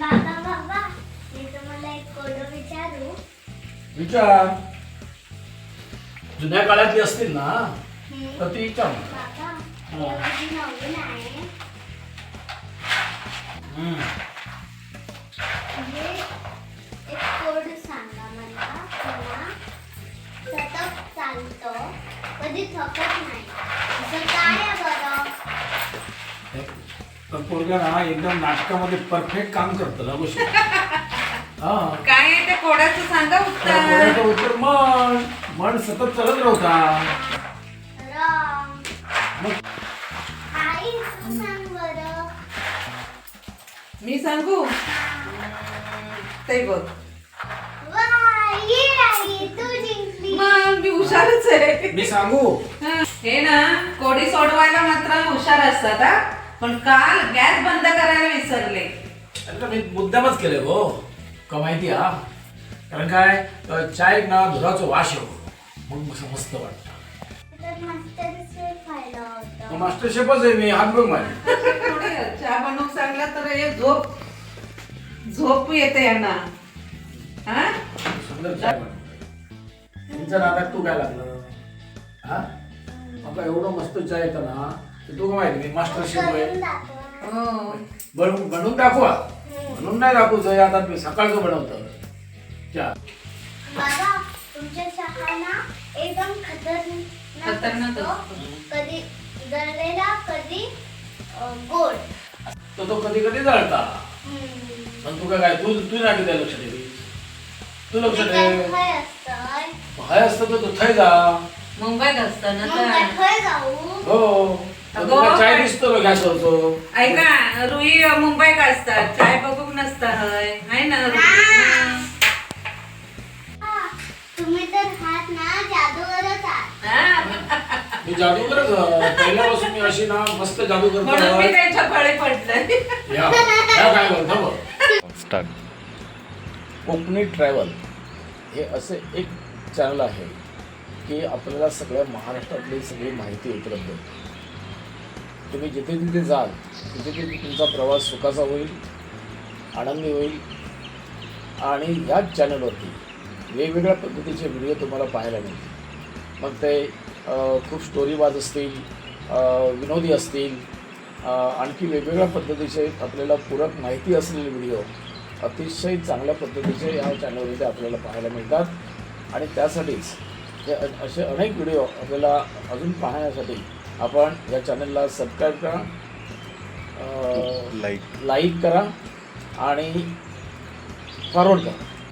बाबा बाबा मी तुम्हाला एक कोड विचारू विचार जुन्या काळातली असतील ना हम्म. तर ती विचार मला. बाबा हे माझी नवीन आहे हम्म. म्हणजे एक कोड सांगा मला मला सतत चालतो कधी थकत नाही असं काय आहे बरं हे, पोरगा ना एकदम नाटकामध्ये परफेक्ट काम करतो ना गोष्टी हा. काय आहे त्या कोड्याचं सांगा तर उत्तर पोराचं उत्तर मन मन सतत चालत राहता. रॉंग मग? आई तू सांग बरं. मी सांगू? ते बघ. वा ये आई तू जिंकली. मग मी हुशारच आहे. मी सांगू? हे ना कोडी सोडवायला मात्र हुशार असतात हा. पण काल गॅस बंद करायला विसरले. अरे मी मुद्दामच केले हो. का माहिती हा? कारण काय अ, चाय ना धुराचा वास येऊ मग असं मस्त वाटतं. मास्टर होतं. शेफच आहे मी हात बघ माझे थोडी चहा बनवून सांगला तर हे झोप झोप येते यांना. हा? सुंदर चाय नादात तू काय लागलं? हा? आता एवढं मस्त चाय येतं ना ते माहिती मी मास्टर करून दाखवा. हो. बनवून बनवून दाखवा. म्हणून नाही दाखवतोय आता मी सकाळचं बनवतो. चहा. बाबा तुमच्या चहा ना एकदम खतरनाक खतरनाक असतो. असतो. कधी कधी अं, गोड. तर तो कधी कधी जळता हम्म. पण तू काय तू तू नाही त्या लक्ष दे तू लक्ष ते दे खय असतं? हाय असतं तर तू थंय जा. मुंबईत असताना मग काय तर खय जाऊ तर तुला दिसतो गॅस होतो ऐका रुई मुंबईत असतात. चाय बघून नसता हय. आहे ना रुई? तुम्ही तर हात ना जादूवरच आहात. हा. मी. पहिल्यापासून मी अशी ना मस्त जादू म्हणून मी करतो त्यांच्या फळे पडलंय. या या काय बोलतो? बघ स्टार्ट कोकणी ट्रॅव्हल हे असे एक चॅनल आहे की आपल्याला सगळ्या महाराष्ट्रातली सगळी माहिती उपलब्ध होते. तुम्ही जिथे तिथे जाल तिथे तिथे तुमचा प्रवास सुखाचा होईल आनंदी होईल. आणि ह्याच चॅनलवरती वेगवेगळ्या पद्धतीचे व्हिडिओ तुम्हाला पाहायला मिळतील. मग ते खूप स्टोरीवाद असतील विनोदी असतील आणखी वेगवेगळ्या पद्धतीचे आपल्याला पूरक माहिती असलेले व्हिडिओ अतिशय चांगल्या पद्धतीचे या चॅनलवरती आपल्याला पाहायला मिळतात. आणि त्यासाठीच हे असे अनेक व्हिडिओ आपल्याला अजून पाहण्यासाठी आपण या चॅनलला सबस्क्राईब करा लाईक लाईक करा आणि फॉरवर्ड करा.